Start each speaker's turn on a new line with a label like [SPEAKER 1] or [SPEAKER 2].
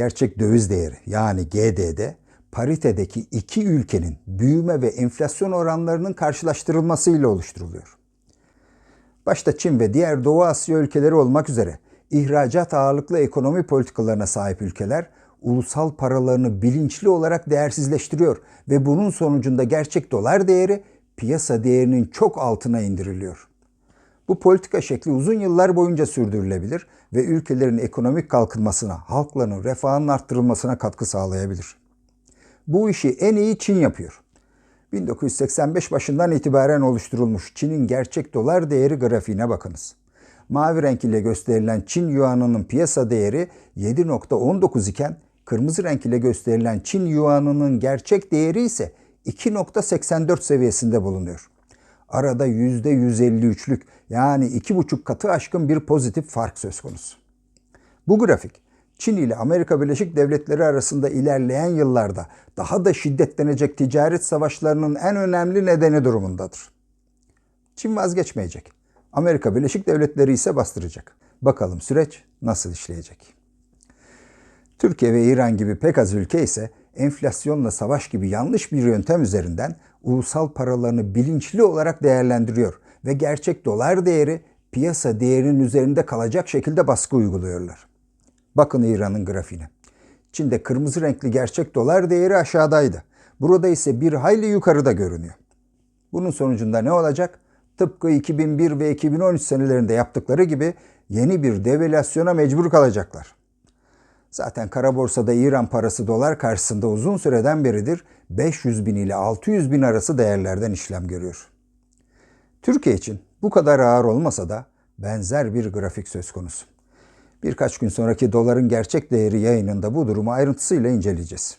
[SPEAKER 1] gerçek döviz değeri yani GD'de paritedeki iki ülkenin büyüme ve enflasyon oranlarının karşılaştırılmasıyla oluşturuluyor. Başta Çin ve diğer Doğu Asya ülkeleri olmak üzere ihracat ağırlıklı ekonomi politikalarına sahip ülkeler ulusal paralarını bilinçli olarak değersizleştiriyor ve bunun sonucunda gerçek dolar değeri piyasa değerinin çok altına indiriliyor. Bu politika şekli uzun yıllar boyunca sürdürülebilir ve ülkelerin ekonomik kalkınmasına, halkların refahının arttırılmasına katkı sağlayabilir. Bu işi en iyi Çin yapıyor. 1985 başından itibaren oluşturulmuş Çin'in gerçek dolar değeri grafiğine bakınız. Mavi renk ile gösterilen Çin yuanının piyasa değeri 7.19 iken kırmızı renk ile gösterilen Çin yuanının gerçek değeri ise 2.84 seviyesinde bulunuyor. Arada %153'lük yani 2,5 katı aşkın bir pozitif fark söz konusu. Bu grafik Çin ile Amerika Birleşik Devletleri arasında ilerleyen yıllarda daha da şiddetlenecek ticaret savaşlarının en önemli nedeni durumundadır. Çin vazgeçmeyecek. Amerika Birleşik Devletleri ise bastıracak. Bakalım süreç nasıl işleyecek? Türkiye ve İran gibi pek az ülke ise enflasyonla savaş gibi yanlış bir yöntem üzerinden ulusal paralarını bilinçli olarak değerlendiriyor ve gerçek dolar değeri piyasa değerinin üzerinde kalacak şekilde baskı uyguluyorlar. Bakın İran'ın grafiğine. Çin'de kırmızı renkli gerçek dolar değeri aşağıdaydı. Burada ise bir hayli yukarıda görünüyor. Bunun sonucunda ne olacak? Tıpkı 2001 ve 2013 senelerinde yaptıkları gibi yeni bir devalüasyona mecbur kalacaklar. Zaten kara borsada İran parası dolar karşısında uzun süreden beridir 500 bin ile 600 bin arası değerlerden işlem görüyor. Türkiye için bu kadar ağır olmasa da benzer bir grafik söz konusu. Birkaç gün sonraki doların gerçek değeri yayınında bu durumu ayrıntısıyla inceleyeceğiz.